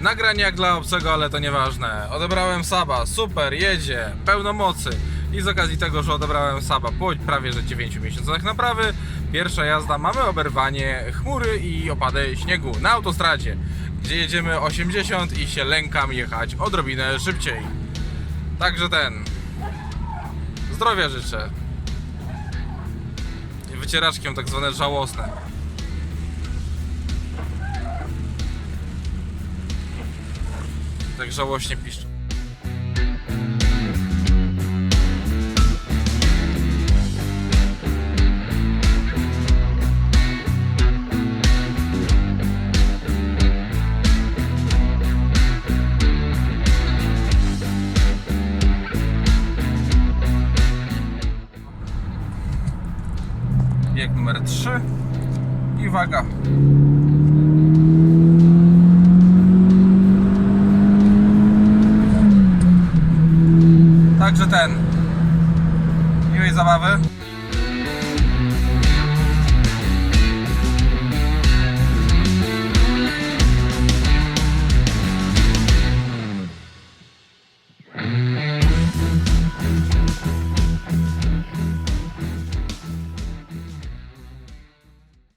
Nagranie jak dla obcego, ale to nieważne. Odebrałem Saba, super, jedzie, pełno mocy. I z okazji tego, że odebrałem Saba po prawie że 9 miesiącach naprawy, pierwsza jazda, mamy oberwanie chmury i opadę śniegu na autostradzie, gdzie jedziemy 80 i się lękam jechać odrobinę szybciej. Także ten. Zdrowia życzę. Wycieraczkiem tak zwane żałosne. Tak żałośnie piszczą. Bieg numer 3 i waga. Także ten. Miłej zabawy.